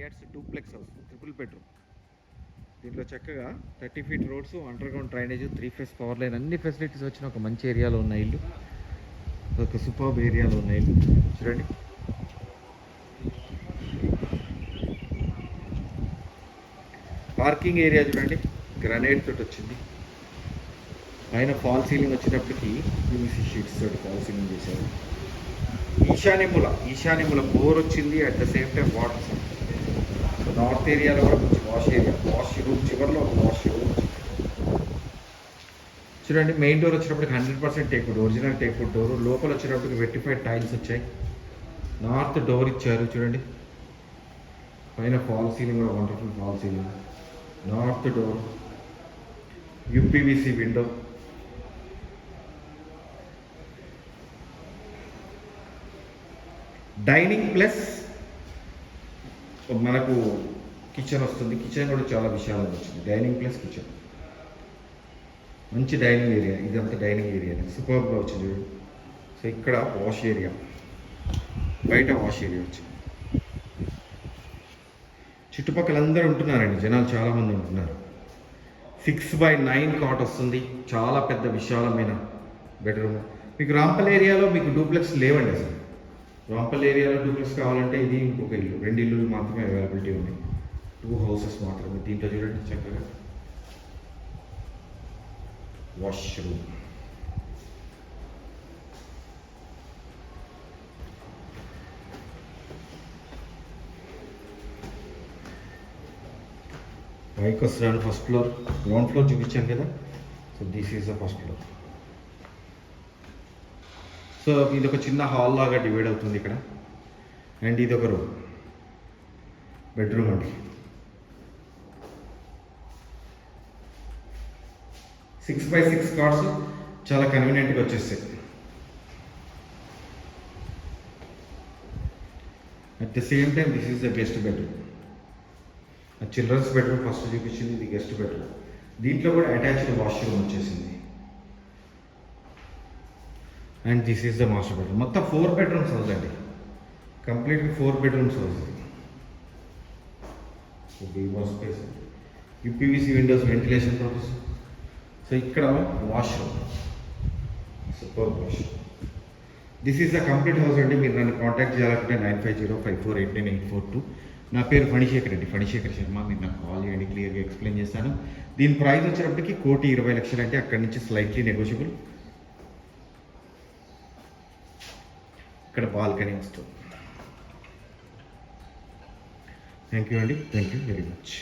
Forty square duplex house triple bedroom దీంట్లో చక్కగా thirty feet roads underground drainage three phase power line అన్ని facilities వచ్చిన ఒక మంచి ఏరియాలో ఉన్న ఇల్లు. ఒక సూపర్బ్ ఏరియాలో ఉన్న ఇల్లు. చూడండి. పార్కింగ్ ఏరియా చూడండి. గ్రనైట్ తోటి వచ్చింది. పైన ఫాల్ సీలింగ్ వచ్చేటప్పటికి యూనిసి షీట్స్ తోటి ఫాల్ సీలింగ్ చేశారు. ఈశాన్యముల ఈశాన్యముల బోర్ వచ్చింది. At the same time water north ఏరియాలో కూడా కొంచెం వాష్ ఏరియా. వాష్ రూమ్ చివరిలో ఒక వాష్ రూమ్. చూడండి మెయిన్ డోర్ వచ్చినప్పటికి hundred percent teakwood original teakwood door. లోపల వచ్చినప్పటికి వెట్టిఫైడ్ టైల్స్ వచ్చాయి. నార్త్ డోర్ ఇచ్చారు చూడండి. పైన ఫాల్ సీలింగ్ కూడా wonderful fall ceiling. North door. UPVC window. Dining plus మనకు కిచెన్ వస్తుంది. కిచెన్ కూడా చాలా విశాలంగా వచ్చింది. Dining plus kitchen. మంచి డైనింగ్ ఏరియా. ఇదంతా డైనింగ్ ఏరియా. సూపర్గా వచ్చింది చూడు. సో ఇక్కడ వాష్ ఏరియా. బయట వాష్ ఏరియా వచ్చింది. చుట్టుపక్కల అందరూ ఉంటున్నారండి. జనాలు చాలామంది ఉంటున్నారు. సిక్స్ బై నైన్ కాట్ వస్తుంది. చాలా పెద్ద విశాలమైన బెడ్రూమ్. మీకు రాంపల్ ఏరియాలో మీకు డూప్లెక్స్ లేవండి అసలు. రాంపల్ ఏరియాలో డూప్లెక్స్ కావాలంటే ఇది ఇంకొక ఇల్లు. రెండు ఇల్లులు మాత్రమే అవైలబిలిటీ ఉన్నాయి. టూ హౌసెస్ మాత్రమే. దీంట్లో చూడండి చక్కగా. వాష్రూమ్ పైకి వస్తున్నాను ఫస్ట్ ఫ్లోర్ గ్రౌండ్ ఫ్లోర్ చూపించాను కదా. So this is the first floor so ఇది ఒక చిన్న హాల్ లాగా డివైడ్ అవుతుంది ఇక్కడ. అండ్ ఇది ఒక రూమ్ బెడ్రూమ్ అండి. సిక్స్ బై సిక్స్ కార్డ్స్ చాలా కన్వీనియంట్గా వచ్చేస్తాయి. At the same time this is the guest bedroom children's bedroom first చూపించింది ఇది గెస్ట్ బెడ్రూమ్ దీంట్లో కూడా అటాచ్డ్ వాష్రూమ్ వచ్చేసింది. And this is the master bedroom మొత్తం ఫోర్ బెడ్రూమ్స్ హౌస్ అండి. కంప్లీట్గా ఫోర్ బెడ్రూమ్స్ హౌస్ ఇది. Big space UPVC windows ventilation purpose so ఇక్కడ washroom super washroom this is the complete house అండి. మీరు నన్ను కాంటాక్ట్ చేయాలంటే nine five zero five four eight nine eight four two నా పేరు ఫణిశేఖర్ రెడ్డి ఫణిశేఖర్ శర్మ. మీరు నాకు కాల్ చేయండి క్లియర్గా ఎక్స్ప్లెయిన్ చేస్తాను. దీని ప్రైస్ వచ్చేటప్పటికి కోటి ఇరవై లక్షలు అంటే అక్కడి నుంచి స్లైట్లీ నెగోషియబుల్ ఇక్కడ బాల్కనీ వస్తుంది. థ్యాంక్ యూ అండి థ్యాంక్ యూ వెరీ మచ్